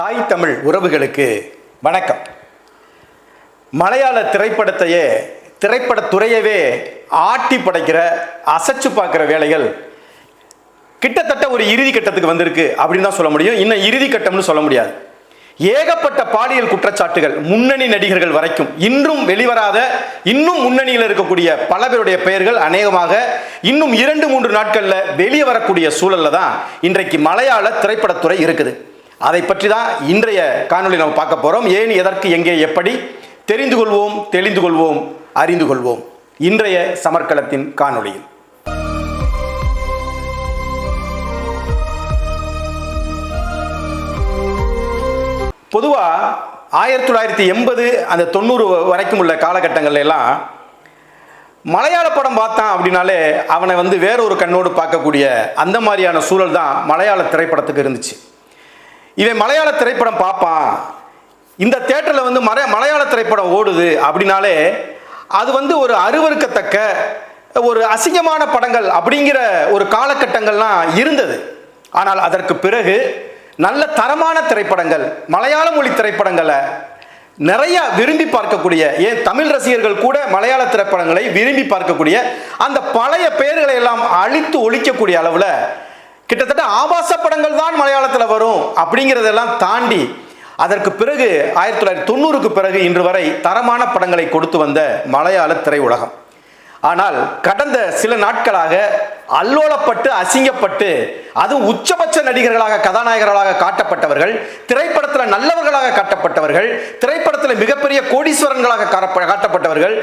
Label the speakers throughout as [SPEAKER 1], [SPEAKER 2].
[SPEAKER 1] தாய் தமிழ் உறவுகளுக்கு வணக்கம். மலையாள திரைப்படத்தையே திரைப்படத்துறையவே ஆட்டி படைக்கிற அசைச்சு பார்க்குற வேலைகள் கிட்டத்தட்ட ஒரு இறுதி கட்டத்துக்கு வந்திருக்கு அப்படின்னு தான் சொல்ல முடியும். இன்னும் இறுதி கட்டம்னு சொல்ல முடியாது. ஏகப்பட்ட பாலியல் குற்றச்சாட்டுகள் முன்னணி நடிகர்கள் வரைக்கும் இன்றும் வெளிவராத இன்னும் முன்னணியில் இருக்கக்கூடிய பல பேருடைய பெயர்கள் அநேகமாக இன்னும் இரண்டு மூன்று நாட்களில் வெளியே வரக்கூடிய சூழலில் தான் இன்றைக்கு மலையாள திரைப்படத்துறை இருக்குது. அதை பற்றி தான் இன்றைய காணொலி நம்ம பார்க்க போகிறோம் ஏன் எதற்கு எங்கே எப்படி? தெரிந்து கொள்வோம் தெளிந்து கொள்வோம் அறிந்து கொள்வோம். இன்றைய சமர்க்களத்தின் காணொளியில். பொதுவாக ஆயிரத்தி தொள்ளாயிரத்தி எண்பது அந்த தொண்ணூறு வரைக்கும் உள்ள காலகட்டங்கள்ல எல்லாம் மலையாள படம் பார்த்தான் அப்படின்னாலே அவனை வந்து வேற ஒரு கண்ணோடு பார்க்கக்கூடிய அந்த மாதிரியான சூழல் தான் மலையாள திரைப்படத்துக்கு இருந்துச்சு. இவன் மலையாள திரைப்படம் பார்ப்பான். இந்த தேட்டரில் வந்து மர மலையாள திரைப்படம் ஓடுது அப்படின்னாலே அது வந்து ஒரு அருவருக்கத்தக்க ஒரு அசிங்கமான படங்கள் அப்படிங்கிற ஒரு காலகட்டங்கள்லாம் இருந்தது. ஆனால் அதற்கு பிறகு நல்ல தரமான திரைப்படங்கள் மலையாள மொழி திரைப்படங்களை நிறைய விரும்பி பார்க்கக்கூடிய ஏன் தமிழ் ரசிகர்கள் கூட மலையாள திரைப்படங்களை விரும்பி பார்க்கக்கூடிய அந்த பழைய பெயர்களை எல்லாம் அழித்து ஒழிக்கக்கூடிய அளவில் கிட்டத்தட்ட ஆபாச படங்கள் தான் மலையாளத்தில் வரும் அப்படிங்கிறதெல்லாம் தாண்டி அதற்கு பிறகு ஆயிரத்தி தொள்ளாயிரத்தி தொண்ணூறுக்கு பிறகு இன்று வரை தரமான படங்களை கொடுத்து வந்த மலையாள திரையுலகம். ஆனால் கடந்த சில நாட்களாக அல்லோலப்பட்டு அசிங்கப்பட்டு அதுவும் உச்சபட்ச நடிகர்களாக கதாநாயகர்களாக காட்டப்பட்டவர்கள் திரைப்படத்தில் நல்லவர்களாக காட்டப்பட்டவர்கள் திரைப்படத்தில் மிகப்பெரிய கோடீஸ்வரன்களாக காட்டப்பட்டவர்கள்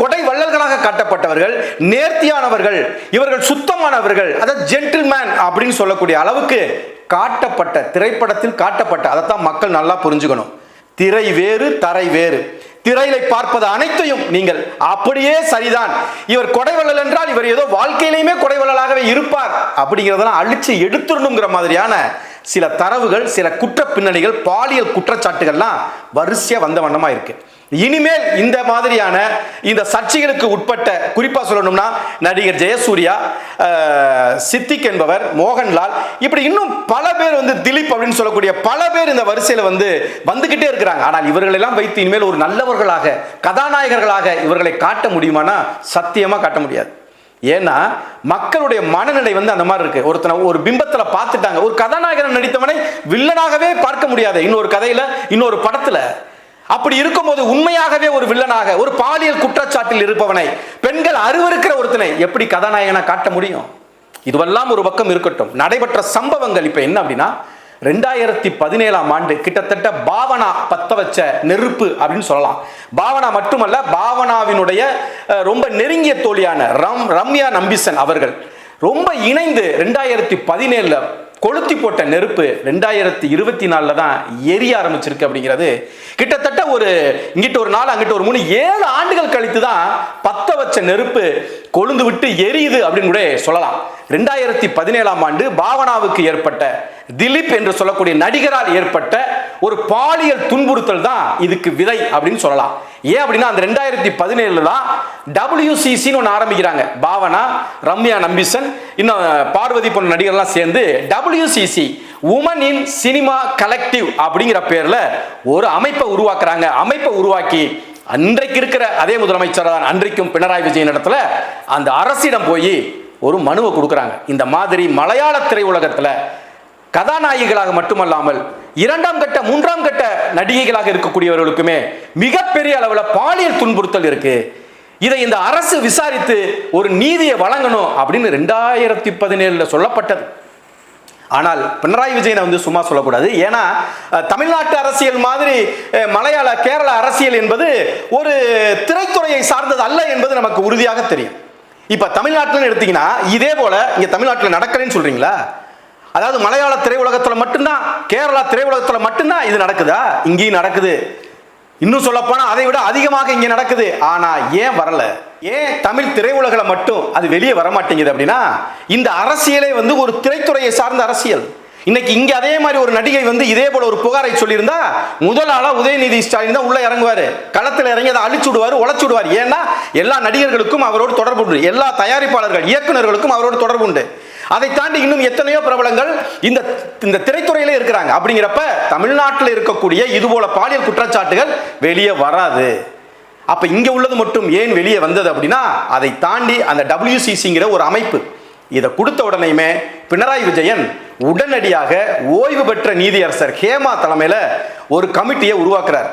[SPEAKER 1] கொடை வள்ளல்களாக காட்டப்பட்டவர்கள் நேர்த்தியானவர்கள் இவர்கள் சுத்தமானவர்கள் அதாவது ஜென்டில்மேன் அப்படின்னு சொல்லக்கூடிய அளவுக்கு காட்டப்பட்ட திரைப்படத்தில் காட்டப்பட்ட அதைத்தான் மக்கள் நல்லா புரிஞ்சுக்கணும். திரை வேறு தரை வேறு. திரையிலை பார்ப்பது அனைத்தையும் நீங்கள். அப்படியே சரிதான். இவர் கொடைவள்ளல் என்றால் இவர் ஏதோ வாழ்க்கையிலையுமே கொடைவள்ளலாகவே இருப்பார். அப்படிங்கிறதெல்லாம் அழிச்சு எடுத்துடணுங்கிற மாதிரியான சில தரவுகள் சில குற்ற பின்னணிகள் பாலியல் குற்றச்சாட்டுகள்லாம் வரிசையாக வந்த வண்ணமாக இருக்குது இனிமேல் இந்த மாதிரியான இந்த சர்ச்சைகளுக்கு உட்பட்ட குறிப்பாக சொல்லணும்னா நடிகர் ஜெயசூர்யா சித்திக் என்பவர் மோகன்லால் இப்படி இன்னும் பல பேர் வந்து திலீப் அப்படின்னு சொல்லக்கூடிய பல பேர் இந்த வரிசையில் வந்து வந்துகிட்டே இருக்கிறாங்க. ஆனால் இவர்களெல்லாம் வைத்து இனிமேல் ஒரு நல்லவர்களாக கதாநாயகர்களாக இவர்களை காட்ட முடியுமானா? சத்தியமாக காட்ட முடியாது. ஏன்னா மக்களுடைய மனநிலை வந்து அந்த மாதிரி இருக்கு. ஒருத்தனை ஒரு பிம்பத்துல பார்த்துட்டாங்க. ஒரு கதாநாயகன் நடித்தவனை வில்லனாகவே பார்க்க முடியாது. இன்னொரு கதையில இன்னொரு படத்துல. அப்படி இருக்கும்போது உண்மையாகவே ஒரு வில்லனாக ஒரு பாலியல் குற்றச்சாட்டில் இருப்பவனை பெண்கள் அருவருக்கிற ஒருத்தனை எப்படி கதாநாயகனா காட்ட முடியும்? இதுவெல்லாம் ஒரு பக்கம் இருக்கட்டும். நடைபெற்ற சம்பவங்கள் இப்ப என்ன அப்படின்னா ரெண்டாயிரத்தி பதினேழாம் ஆண்டு கிட்டத்தட்ட பாவனா பத்த வச்ச நெருப்பு அப்படின்னு சொல்லலாம். பாவனா மட்டுமல்ல பாவனாவினுடைய ரொம்ப நெருங்கிய தோழியான ரம் ரம்யா நம்பிசன் அவர்கள் ரொம்ப இணைந்து ரெண்டாயிரத்தி பதினேழுல கொளுத்தி போட்ட நெருப்பு ரெண்டாயிரத்தி இருபத்தி நாலில் தான் எரிய ஆரம்பிச்சிருக்கு அப்படிங்கிறது. கிட்டத்தட்ட ஒரு இங்கிட்ட ஒரு நாள் அங்கிட்ட ஒரு மூணு ஏழு ஆண்டுகள் கழித்து தான் பத்த வச்ச நெருப்பு கொழுந்து விட்டு எரியுது அப்படின்னு கூட சொல்லலாம். ரெண்டாயிரத்தி பதினேழாம் ஆண்டு பாவனாவுக்கு ஏற்பட்ட திலீப் என்று சொல்லக்கூடிய நடிகரால் ஏற்பட்ட ஒரு பாலியல் துன்புறுத்தல் தான் இதுக்கு விதை அப்படின்னு சொல்லலாம். ஏன் அப்படின்னா அந்த ரெண்டாயிரத்தி பதினேழுல தான் டபிள்யூசிசின்னு ஒன்று ஆரம்பிக்கிறாங்க. பாவனா ரம்யா நம்பிசன் இன்னும் பார்வதி போன்ற நடிகர்லாம் சேர்ந்து WCC women in cinema collective அப்படிங்கிற பேரில் ஒரு அமைப்பை உருவாக்குறாங்க. அமைப்பை உருவாக்கி அன்றைக்கு இருக்கிற அதே முதலமைச்சர் தான் அன்றைக்கும் பினராயி விஜயன் இடத்துல அந்த அரசிடம் போய் ஒரு மனுவை கொடுக்குறாங்க. இந்த மாதிரி மலையாள திரையுலகத்தில் கதாநாயகிகளாக மட்டுமல்லாமல் இரண்டாம் கட்ட மூன்றாம் கட்ட நடிகைகளாக இருக்கக்கூடியவர்களுக்குமே மிகப்பெரிய அளவில் பாலியல் துன்புறுத்தல் இருக்கு. இதை இந்த அரசு விசாரித்து ஒரு நீதியை வழங்கணும் அப்படின்னு ரெண்டாயிரத்தி பதினேழுல சொல்லப்பட்டது. ஆனால் பினராயி விஜயனை வந்து சும்மா சொல்லக்கூடாது. ஏன்னா தமிழ்நாட்டு அரசியல் மாதிரி மலையாள கேரள அரசியல் என்பது ஒரு திரைத்துறையை சார்ந்தது அல்ல என்பது நமக்கு உறுதியாக தெரியும். இப்போ தமிழ்நாட்டில் எடுத்தீங்கன்னா இதே போல இங்கே தமிழ்நாட்டில் நடக்கலைன்னு சொல்றீங்களா? அதாவது மலையாள திரையுலகத்தில் மட்டும்தான் கேரளா திரையுலகத்தில் மட்டும்தான் இது நடக்குதா? இங்கேயும் நடக்குது. இன்னும் சொல்லப்போனால் அதை விட அதிகமாக இங்கே நடக்குது. ஆனால் ஏன் வரல? ஏன் தமிழ் திரையுலகில் மட்டும் அது வெளியே வர மாட்டேங்குது அப்படின்னா இந்த அரசியலே வந்து ஒரு திரைத்துறையை சார்ந்த அரசியல். இன்னைக்கு இங்கே அதே மாதிரி ஒரு நடிகை வந்து இதே போல ஒரு புகாரை சொல்லியிருந்தா முதல் உதயநிதி ஸ்டாலின் தான் உள்ள இறங்குவார். களத்தில் இறங்கி அதை அழிச்சு விடுவார் உழைச்சு விடுவார். ஏன்னா எல்லா நடிகர்களுக்கும் அவரோடு தொடர்பு உண்டு. எல்லா தயாரிப்பாளர்கள் இயக்குனர்களுக்கும் அவரோடு தொடர்பு உண்டு. அதை தாண்டி இன்னும் எத்தனையோ பிரபலங்கள் இந்த இந்த திரைத்துறையிலே இருக்கிறாங்க. அப்படிங்கிறப்ப தமிழ்நாட்டில் இருக்கக்கூடிய இது போல பாலியல் குற்றச்சாட்டுகள் வெளியே வராது. அப்ப இங்க உள்ளது மட்டும் ஏன் வெளியே வந்தது அப்படின்னா அதை தாண்டி அந்த டபிள்யூசிசிங்கிற ஒரு அமைப்பு இதை கொடுத்த உடனேயுமே பினராயி விஜயன் உடனடியாக ஓய்வு பெற்ற நீதியரசர் ஹேமா தலைமையில ஒரு கமிட்டியை உருவாக்குறார்.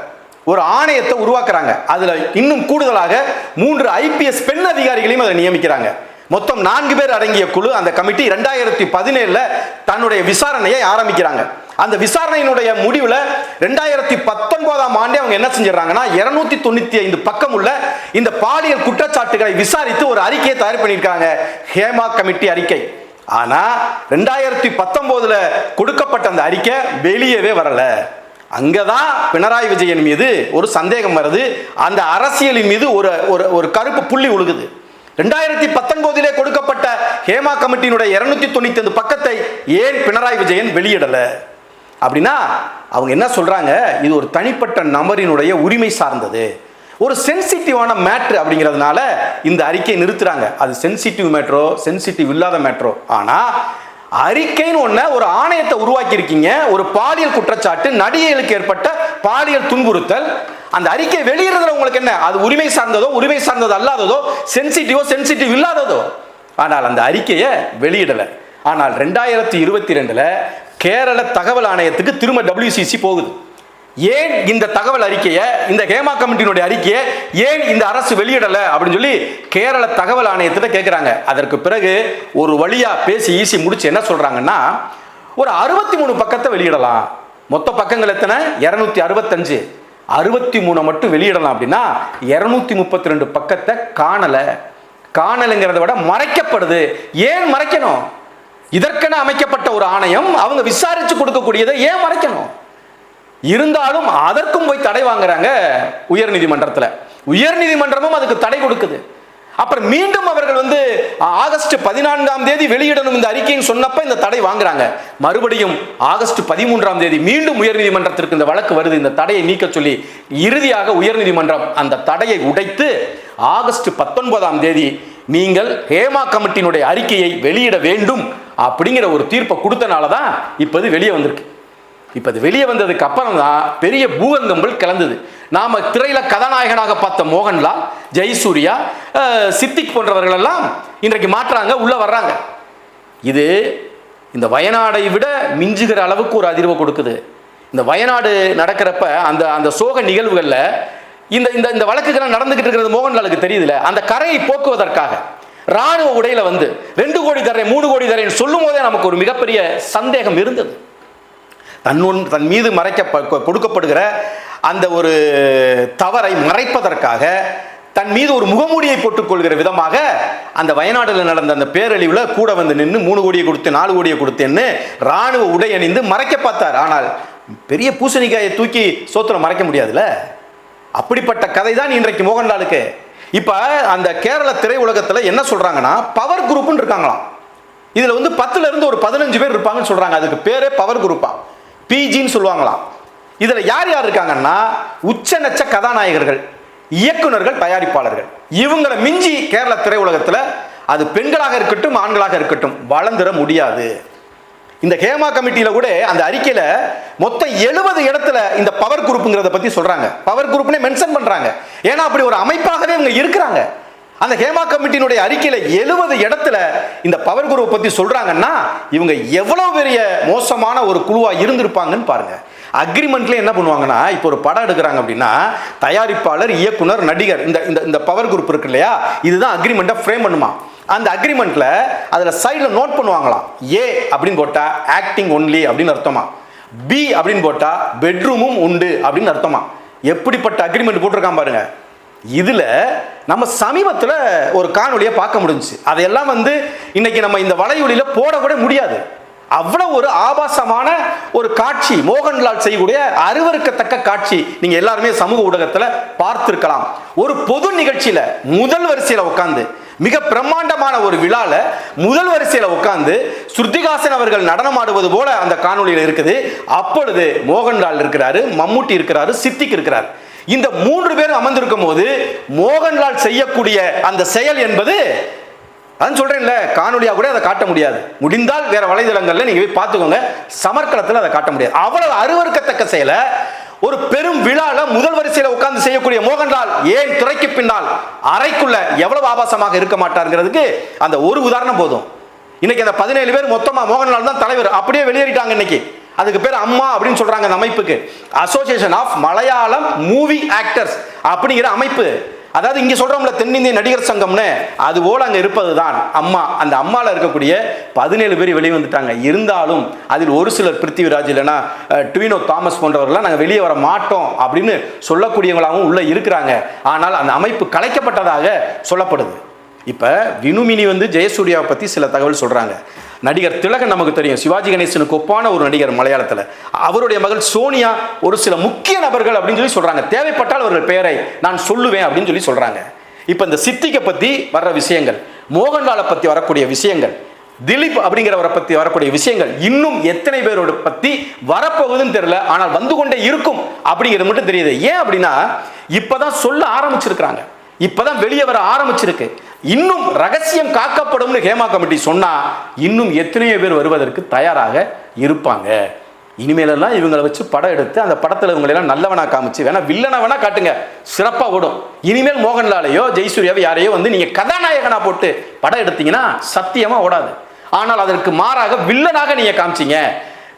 [SPEAKER 1] ஒரு ஆணையத்தை உருவாக்குறாங்க. அதுல இன்னும் கூடுதலாக மூன்று ஐபிஎஸ் பெண் அதிகாரிகளையும் அதை நியமிக்கிறாங்க. மொத்தம் நான்கு பேர் அடங்கிய குழு அந்த கமிட்டி ரெண்டாயிரத்தி பதினேழுல தன்னுடைய விசாரணையை ஆரம்பிக்கிறாங்க. அந்த விசாரணையினுடைய முடிவில் ரெண்டாயிரத்தி பத்தொன்பதாம் ஆண்டே அவங்க என்ன செஞ்சிடறாங்கன்னா இருநூத்தி தொண்ணூத்தி ஐந்து பக்கம் உள்ள இந்த பாலியல் குற்றச்சாட்டுகளை விசாரித்து ஒரு அறிக்கையை தயார் பண்ணியிருக்காங்க. ஹேமா கமிட்டி அறிக்கை. ஆனா ரெண்டாயிரத்தி பத்தொன்பதுல கொடுக்கப்பட்ட அந்த அறிக்கை வெளியவே வரல. அங்கதான் பினராயி விஜயன் மீது ஒரு சந்தேகம் வருது. அந்த அரசியலின் மீது ஒரு ஒரு ஒரு கருப்பு புள்ளி உழுகுது. ரெண்டாயிரத்தி பத்தொன்பதிலே கொடுக்கப்பட்ட ஹேமா கமிட்டியினுடைய இருநூத்தி தொண்ணூத்தி ஐந்து பக்கத்தை ஏன் பினராயி விஜயன் வெளியிடல? அப்படின்னா அவங்க என்ன சொல்றாங்க? இது ஒரு தனிப்பட்ட நபரினுடைய உரிமை சார்ந்தது. ஒரு சென்சிட்டிவான மேட்ரு அப்படிங்கிறதுனால இந்த அறிக்கையை நிறுத்துறாங்க. அது சென்சிட்டிவ் மேட்ரோ சென்சிட்டிவ் இல்லாத மேட்ரோ. ஆனா அறிக்கைன்னு ஒண்ண ஒரு ஆணையத்தை உருவாக்கி இருக்கீங்க ஒரு பாலியல் குற்றச்சாட்டு நடிகைகளுக்கு ஏற்பட்ட பாலியல் துன்புறுத்தல் அந்த அறிக்கை வெளியிடுறதுல உங்களுக்கு என்ன? அது உரிமை சார்ந்ததோ உரிமை சார்ந்தது அல்லாததோ சென்சிட்டிவோ சென்சிட்டிவ் இல்லாததோ. ஆனால் அந்த அறிக்கையை வெளியிடல. ஆனால் ரெண்டாயிரத்தி இருபத்தி ரெண்டுல கேரள தகவல் ஆணையத்துக்கு திரும்ப டபிள்யூசிசி போகுது. ஏன் இந்த தகவல் அறிக்கையை இந்த ஹேமா கமிட்டியினுடைய அறிக்கையை ஏன் இந்த அரசு வெளியிடலை அப்படின்னு சொல்லி கேரள தகவல் ஆணையத்திட்ட கேட்குறாங்க அதற்கு பிறகு ஒரு வழியாக பேசி ஈசி முடிச்சு என்ன சொல்கிறாங்கன்னா ஒரு அறுபத்தி மூணு பக்கத்தை வெளியிடலாம். மொத்த பக்கங்கள் எத்தனை? இரநூத்தி அறுபத்தஞ்சு. அறுபத்தி மூணை மட்டும் வெளியிடலாம் அப்படின்னா இரநூத்தி முப்பத்தி ரெண்டு பக்கத்தை காணலை. காணலைங்கிறத விட மறைக்கப்படுது. ஏன் மறைக்கணும்? இதற்கென அமைக்கப்பட்ட ஒரு ஆணையம் அவங்க விசாரிச்சு கொடுக்கக்கூடியதை ஏன் மறைக்கணும்? இருந்தாலும் அதற்கும் போய் தடை வாங்குறாங்க உயர் நீதிமன்றத்தில் உயர் நீதிமன்றமும் அதுக்கு தடை கொடுக்குது. அப்புறம் மீண்டும் அவர்கள் வந்து ஆகஸ்ட் பதினான்காம் தேதி வெளியிடணும் இந்த அறிக்கைன்னு சொன்னப்ப இந்த தடை வாங்குறாங்க. மறுபடியும் ஆகஸ்ட் பதிமூன்றாம் தேதி மீண்டும் உயர்நீதிமன்றத்திற்கு இந்த வழக்கு வருது. இந்த தடையை நீக்க சொல்லி இறுதியாக உயர்நீதிமன்றம் அந்த தடையை உடைத்து ஆகஸ்ட் பத்தொன்பதாம் தேதி நீங்கள் ஹேமா கமிட்டியினுடைய அறிக்கையை வெளியிட வேண்டும் அப்படிங்கிற ஒரு தீர்ப்பை கொடுத்தனால தான் இப்போ இது வெளியே வந்திருக்கு. இப்போ இது வெளியே வந்ததுக்கு அப்புறம் தான் பெரிய பூகங்கம்பல் கலந்தது நாம திரையில கதாநாயகனாக பார்த்த மோகன்லால் ஜெயசூர்யா சித்திக் போன்றவர்கள் எல்லாம் இன்றைக்கு மாற்றாங்க உள்ள வர்றாங்க. இது இந்த வயநாடை விட மிஞ்சுகிற அளவுக்கு ஒரு அதிர்வை கொடுக்குது. இந்த வயநாடு நடக்கிறப்ப அந்த அந்த சோக நிகழ்வுகளில் இந்த இந்த இந்த வழக்குகள்லாம் நடந்துகிட்டு இருக்கிறது மோகன்லாலுக்கு தெரியுதுல. அந்த கரையை போக்குவதற்காக ராணுவ உடையில வந்து ரெண்டு கோடி தரேன் மூணு கோடி தரேன் சொல்லும் போதே நமக்கு ஒரு மிகப்பெரிய சந்தேகம் இருந்தது. தன் தன் மீது மறைக்க ப- கொடுக்கப்படுகிற அந்த ஒரு தவறை மறைப்பதற்காக தன் மீது ஒரு முகமூடியை போட்டுக்கொள்கிற விதமாக அந்த வயநாட்டில் நடந்த அந்த பேரழிவில் கூட வந்து நின்று மூணு கோடியை கொடுத்து நாலு கோடியை கொடுத்தேன்னு ராணுவ உடை அணிந்து மறைக்க பார்த்தார். ஆனால் பெரிய பூசணிக்காயை தூக்கி சோத்துல மறைக்க முடியாதுல்ல? அப்படிப்பட்ட கதை தான் இன்றைக்கு மோகன்லாலுக்கு. இப்போ அந்த கேரள திரையுலகத்தில் என்ன சொல்கிறாங்கன்னா பவர் குரூப்புன்னு இருக்காங்களாம். இதில் வந்து பத்துலேருந்து ஒரு பதினஞ்சு பேர் இருப்பாங்கன்னு சொல்கிறாங்க அதுக்கு பேரே பவர் குரூப்பாக பிஜின்னு சொல்லுவாங்களாம். இதில் யார் யார் இருக்காங்கன்னா? உச்சநட்ச கதாநாயகர்கள் இயக்குனர்கள் தயாரிப்பாளர்கள். இவங்களை மிஞ்சி கேரள திரையுலகத்தில் அது பெண்களாக இருக்கட்டும் ஆண்களாக இருக்கட்டும் வளர்ந்துட முடியாது. இந்த ஹேமா கமிட்டியில் கூட அந்த அறிக்கையில் மொத்தம் எழுபது இடத்துல இந்த பவர் குரூப்புங்கிறத பற்றி சொல்கிறாங்க பவர் குரூப்னே மென்ஷன் பண்ணுறாங்க ஏன்னா அப்படி ஒரு அமைப்பாகவே இவங்க இருக்கிறாங்க. அந்த ஹேமா கமிட்டியினுடைய அறிக்கையில் எழுபது இடத்துல இந்த பவர் குரூப் பற்றி சொல்கிறாங்கன்னா இவங்க எவ்வளோ பெரிய மோசமான ஒரு குழுவாக இருந்திருப்பாங்கன்னு பாருங்கள் அக்ரிமெண்ட்ல என்ன பண்ணுவாங்கன்னா இப்போ ஒரு படம் எடுக்கிறாங்க அப்படின்னா தயாரிப்பாளர் இயக்குனர் நடிகர் இந்த இந்த இந்த பவர் குரூப் இருக்கு இல்லையா? இதுதான் அக்ரிமெண்ட்டை ஃப்ரேம் பண்ணுமா? அந்த அக்ரிமெண்ட்ல அதில் சைடில் நோட் பண்ணுவாங்களாம். ஏ அப்படின்னு போட்டால் ஆக்டிங் ஒன்லி அப்படின்னு அர்த்தமா? பி அப்படின்னு போட்டால் பெட்ரூமும் உண்டு அப்படின்னு அர்த்தமா? எப்படிப்பட்ட அக்ரிமெண்ட் போட்டிருக்கான் பாருங்க. இதில் நம்ம சமீபத்தில் ஒரு காணொலியை பார்க்க முடிஞ்சுச்சு. அதையெல்லாம் வந்து இன்னைக்கு நம்ம இந்த வலையொலியில் போட முடியாது. அவ்வளவு ஒரு ஆபாசமான ஒரு காட்சி மோகன்லால் செய்யக்கூடிய அருவருக்கத்தக்க காட்சி நீங்க எல்லாருமே சமூக ஊடகத்துல பார்த்திருக்கலாம். ஒரு பொது நிகழ்ச்சியில முதல் வரிசையில உட்காந்து மிக பிரம்மாண்டமான ஒரு விழால முதல் வரிசையில உட்கார்ந்து ஸ்ருதிகாசன் அவர்கள் நடனமாடுவது போல அந்த காணொலியில் இருக்குது. அப்பொழுது மோகன்லால் இருக்கிறாரு மம்முட்டி இருக்கிறாரு சித்திக் இருக்கிறார். இந்த மூன்று பேரும் அமர்ந்திருக்கும் போது மோகன்லால் செய்யக்கூடிய அந்த செயல் என்பது அதான் சொல்கிறேன்ல காணொலியாக கூட அதை காட்ட முடியாது. முடிந்தால் வேற வலைதளங்களில் நீங்கள் போய் பார்த்துக்கோங்க. சமர்க்களத்தில் அதை காட்ட முடியாது. அவ்வளவு அருவருக்கத்தக்க செயலை ஒரு பெரும் விழால முதல் வரிசையில உட்கார்ந்து செய்யக்கூடிய மோகன்லால் ஏன் துறைக்கு பின்னால் அறைக்குள்ள எவ்வளவு ஆபாசமாக இருக்க மாட்டாருங்கிறதுக்கு அந்த ஒரு உதாரணம் போதும். இன்னைக்கு அந்த பதினேழு பேர் மொத்தமா மோகன்லால் தான் தலைவர். அப்படியே வெளியேறிட்டாங்க இன்னைக்கு. அதுக்கு பேர் அம்மா அப்படின்னு சொல்றாங்க அந்த அமைப்புக்கு. Association of Malayalam movie actors அப்படிங்கிற அமைப்பு. அதாவது இங்கே சொல்கிறோம்ல தென்னிந்திய நடிகர் சங்கம்னு அது ஓல் அங்கே இருப்பது தான் அம்மா. அந்த அம்மாவில் இருக்கக்கூடிய பதினேழு பேர் வெளியே வந்துட்டாங்க. இருந்தாலும் அதில் ஒரு சிலர் பிருத்திவிராஜ் இல்லைன்னா டுவினோ தாமஸ் போன்றவர்கள்லாம் நாங்கள் வெளியே வர மாட்டோம் அப்படின்னு சொல்லக்கூடியவங்களாகவும் உள்ளே இருக்கிறாங்க. ஆனால் அந்த அமைப்பு கலைக்கப்பட்டதாக சொல்லப்படுது. இப்போ வினுமினி வந்து ஜெயசூர்யாவை பற்றி சில தகவல் சொல்கிறாங்க நடிகர் திலகன் நமக்கு தெரியும். சிவாஜி கணேசனுக்கு ஒப்பான ஒரு நடிகர் மலையாளத்தில். அவருடைய மகள் சோனியா ஒரு சில முக்கிய நபர்கள் அப்படின்னு சொல்லி சொல்கிறாங்க தேவைப்பட்டால் அவர்கள் பெயரை நான் சொல்லுவேன் அப்படின்னு சொல்லி சொல்கிறாங்க இப்போ இந்த சித்திகை பற்றி வர்ற விஷயங்கள் மோகன்லாலை பற்றி வரக்கூடிய விஷயங்கள் திலீப் அப்படிங்கிறவரை பற்றி வரக்கூடிய விஷயங்கள் இன்னும் எத்தனை பேரோட பற்றி வரப்போகுதுன்னு தெரியல. ஆனால் வந்து கொண்டே இருக்கும் அப்படிங்கிறது மட்டும் தெரியுது. ஏன் அப்படின்னா இப்பதான் சொல்ல ஆரம்பிச்சிருக்கிறாங்க. இப்பதான் வெளியே வர ஆரம்பிச்சிருக்கு. இன்னும் ரகசியம் காக்கப்படும்னு ஹேமா கமிட்டி சொன்னால் இன்னும் எத்தனையோ பேர் வருவதற்கு தயாராக இருப்பாங்க. இனிமேலெல்லாம் இவங்களை வச்சு படம் எடுத்து அந்த படத்தில் இவங்களெல்லாம் நல்லவனாக காமிச்சு வேணா வில்லனை வேணா காட்டுங்க. சிறப்பாக ஓடும். இனிமேல் மோகன்லாலையோ ஜெய்சூர்யாவோ யாரையோ வந்து நீங்கள் கதாநாயகனாக போட்டு படம் எடுத்தீங்கன்னா சத்தியமாக ஓடாது. ஆனால் அதற்கு மாறாக வில்லனாக நீங்கள் காமிச்சீங்க.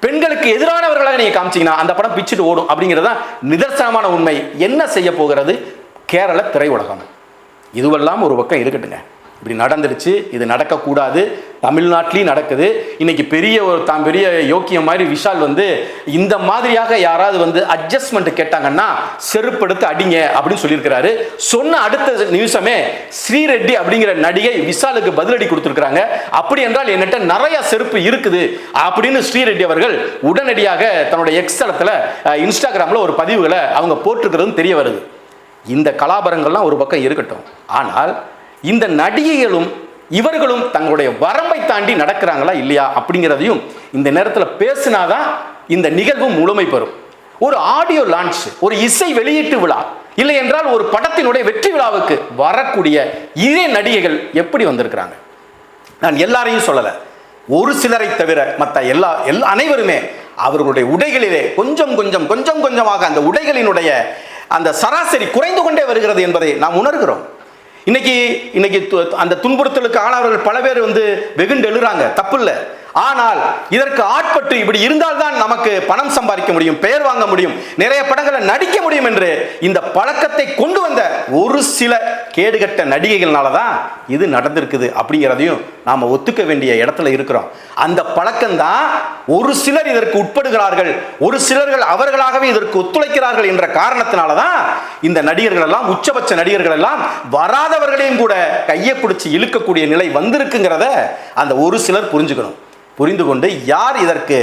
[SPEAKER 1] பெண்களுக்கு எதிரானவர்களாக நீங்கள் காமிச்சிங்கன்னா அந்த படம் பிச்சுட்டு ஓடும் அப்படிங்கிறது தான் நிதர்சனமான உண்மை. என்ன செய்ய போகிறது? கேரள திரையுலகம். இதுவெல்லாம் ஒரு பக்கம் இருக்கட்டுங்க. இப்படி நடந்துருச்சு இது நடக்கக்கூடாது தமிழ்நாட்டிலையும் நடக்குது. இன்னைக்கு பெரிய ஒரு தான் பெரிய யோக்கியம் மாதிரி விஷால் வந்து இந்த மாதிரியாக யாராவது வந்து அட்ஜஸ்ட்மெண்ட் கேட்டாங்கன்னா செருப்படுத்து அடிங்க அப்படின்னு சொல்லியிருக்கிறாரு. சொன்ன அடுத்த நிமிஷமே ஸ்ரீரெட்டி அப்படிங்கிற நடிகை விஷாலுக்கு பதிலடி கொடுத்துருக்குறாங்க. அப்படி என்றால் என்னட்ட நிறைய செருப்பு இருக்குது அப்படின்னு ஸ்ரீரெட்டி அவர்கள் உடனடியாக தன்னுடைய எக்ஸ்தலத்தில் இன்ஸ்டாகிராமில் ஒரு பதிவுகளை அவங்க போட்டிருக்கிறதும் தெரிய வருது. இந்த கலாபரங்கள்லாம் ஒரு பக்கம் இருக்கட்டும். ஆனால் இந்த நடிகைகளும் இவர்களும் தங்களுடைய வரம்பை தாண்டி நடக்கிறாங்களா இல்லையா அப்படிங்கிறதையும் இந்த நேரத்தில் பேசினாதான் இந்த நிகழ்வு முழுமை பெறும். ஒரு ஆடியோ லான்ச் ஒரு இசை வெளியீட்டு விழா இல்லை என்றால் ஒரு படத்தினுடைய வெற்றி விழாவுக்கு வரக்கூடிய இதே நடிகைகள் எப்படி வந்திருக்கிறாங்க? நான் எல்லாரையும் சொல்லலை. ஒரு சிலரை தவிர மற்ற எல்லா எல்லா அனைவருமே அவர்களுடைய உடைகளிலே கொஞ்சம் கொஞ்சம் கொஞ்சம் கொஞ்சமாக அந்த உடைகளினுடைய அந்த சராசரி குறைந்து கொண்டே வருகிறது என்பதை நாம் உணர்கிறோம். இன்னைக்கு இன்னைக்கு து- அந்த துன்புறுத்தலுக்கு ஆனவர்கள் பல பேர் வந்து வெகுண்டு எழுறாங்க. தப்பு இல்லை ஆனால் இதற்கு ஆட்பட்டு இப்படி இருந்தால்தான் நமக்கு பணம் சம்பாதிக்க முடியும் பெயர் வாங்க முடியும் நிறைய படங்களை நடிக்க முடியும் என்று இந்த பழக்கத்தை கொண்டு வந்த ஒரு சில கேடுகட்ட நடிகைகள்னால தான் இது நடந்திருக்குது அப்படிங்கிறதையும் நாம் ஒத்துக்க வேண்டிய இடத்துல இருக்கிறோம். அந்த பழக்கம்தான் ஒரு சிலர் இதற்கு உட்படுகிறார்கள் ஒரு சிலர்கள் அவர்களாகவே இதற்கு ஒத்துழைக்கிறார்கள் என்ற காரணத்தினால தான் இந்த நடிகர்கள் எல்லாம் உச்சபட்ச நடிகர்கள் எல்லாம் வராதவர்களையும் கூட கையை பிடிச்சி இழுக்கக்கூடிய நிலை வந்திருக்குங்கிறத அந்த ஒரு சிலர் புரிஞ்சுக்கணும். புரிந்து கொண்டு யார் இதற்கு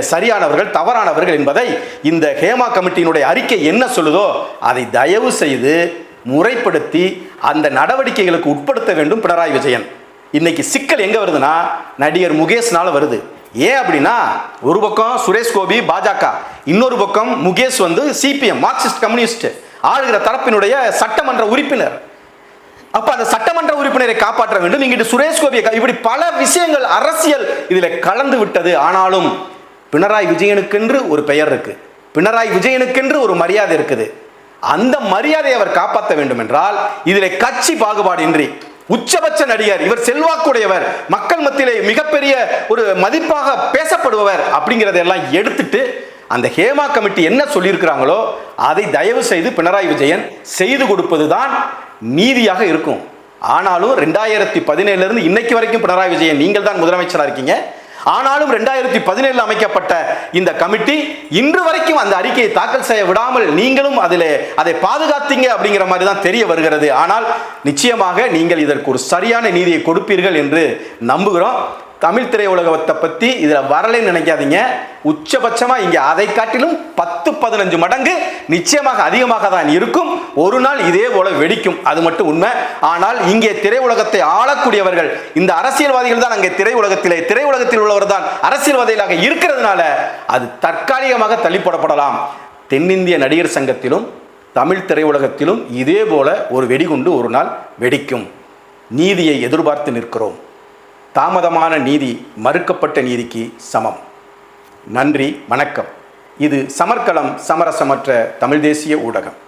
[SPEAKER 1] சரியானவர்கள் தவறானவர்கள் என்பதை இந்த ஹேமா கமிட்டியினுடைய அறிக்கை என்ன சொல்லுதோ அதை தயவு செய்து முறைப்படுத்தி அந்த நடவடிக்கைகளுக்கு உட்படுத்த வேண்டும் பினராயி விஜயன். இன்னைக்கு சிக்கல் எங்க வருதுன்னா நடிகர் முகேஷ்னால வருது. ஏன் அப்படின்னா ஒரு பக்கம் சுரேஷ் கோபி பாஜக இன்னொரு பக்கம் முகேஷ் வந்து சிபிஎம் மார்க்சிஸ்ட் கம்யூனிஸ்ட் ஆளுகிற தரப்பினுடைய சட்டமன்ற உறுப்பினர். அப்ப அந்த சட்டமன்ற உறுப்பினரை காப்பாற்ற வேண்டும். இங்கிட்டு சுரேஷ் கோபியை இப்படி பல விஷயங்கள் அரசியல் இதுல கலந்து விட்டது. ஆனாலும் பினராயி விஜயனுக்கென்று ஒரு பெயர் இருக்கு. பினராயி விஜயனுக்கென்று ஒரு மரியாதை இருக்குது. அந்த மரியாதையை அவர் காப்பாற்ற வேண்டும் என்றால் இதிலே கட்சி பாகுபாடின்றி உச்சபட்ச நடிகர் இவர் செல்வாக்குடையவர் மக்கள் மத்தியிலே மிகப்பெரிய ஒரு மதிப்பாக பேசப்படுபவர் அப்படிங்கிறதெல்லாம் எடுத்துட்டு அந்த ஹேமா கமிட்டி என்ன சொல்லியிருக்கிறாங்களோ அதை தயவு செய்து பினராயி விஜயன் செய்து கொடுப்பதுதான் நீதியாக இருக்கும். ஆனாலும் ரெண்டாயிரத்தி பதினேழுல இருந்து இன்னைக்கு வரைக்கும் பினராயி விஜயன் நீங்கள் தான் முதலமைச்சராக இருக்கீங்க. ஆனாலும் ரெண்டாயிரத்தி பதினேழில் அமைக்கப்பட்ட இந்த கமிட்டி இன்று வரைக்கும் அந்த அறிக்கையை தாக்கல் செய்ய விடாமல் நீங்களும் அதில் அதை பாதுகாத்தீங்க அப்படிங்கிற மாதிரி தான் தெரிய வருகிறது. ஆனால் நிச்சயமாக நீங்கள் இதற்கு ஒரு சரியான நீதியை கொடுப்பீர்கள் என்று நம்புகிறோம். தமிழ் திரையுலகத்தை பற்றி இதில் வரலைன்னு நினைக்காதீங்க. உச்சபட்சமாக இங்கே அதை காட்டிலும் பத்து பதினஞ்சு மடங்கு நிச்சயமாக அதிகமாக தான் இருக்கும். ஒரு நாள் இதே போல வெடிக்கும். அது மட்டும் உண்மை. ஆனால் இங்கே திரையுலகத்தை ஆளக்கூடியவர்கள் இந்த அரசியல்வாதிகள் தான் அங்கே திரையுலகத்திலே திரையுலகத்தில் உள்ளவர் தான் அரசியல்வாதிகளாக இருக்கிறதுனால அது தற்காலிகமாக தள்ளிப்படப்படலாம். தென்னிந்திய நடிகர் சங்கத்திலும் தமிழ் திரையுலகத்திலும் இதே போல ஒரு வெடிகுண்டு ஒரு நாள் வெடிக்கும். நீதியை எதிர்பார்த்து நிற்கிறோம். தாமதமான நீதி மறுக்கப்பட்ட நீதிக்கு சமம். நன்றி வணக்கம். இது சமர்க்களம் சமரசமற்ற தமிழ் தேசிய ஊடகம்.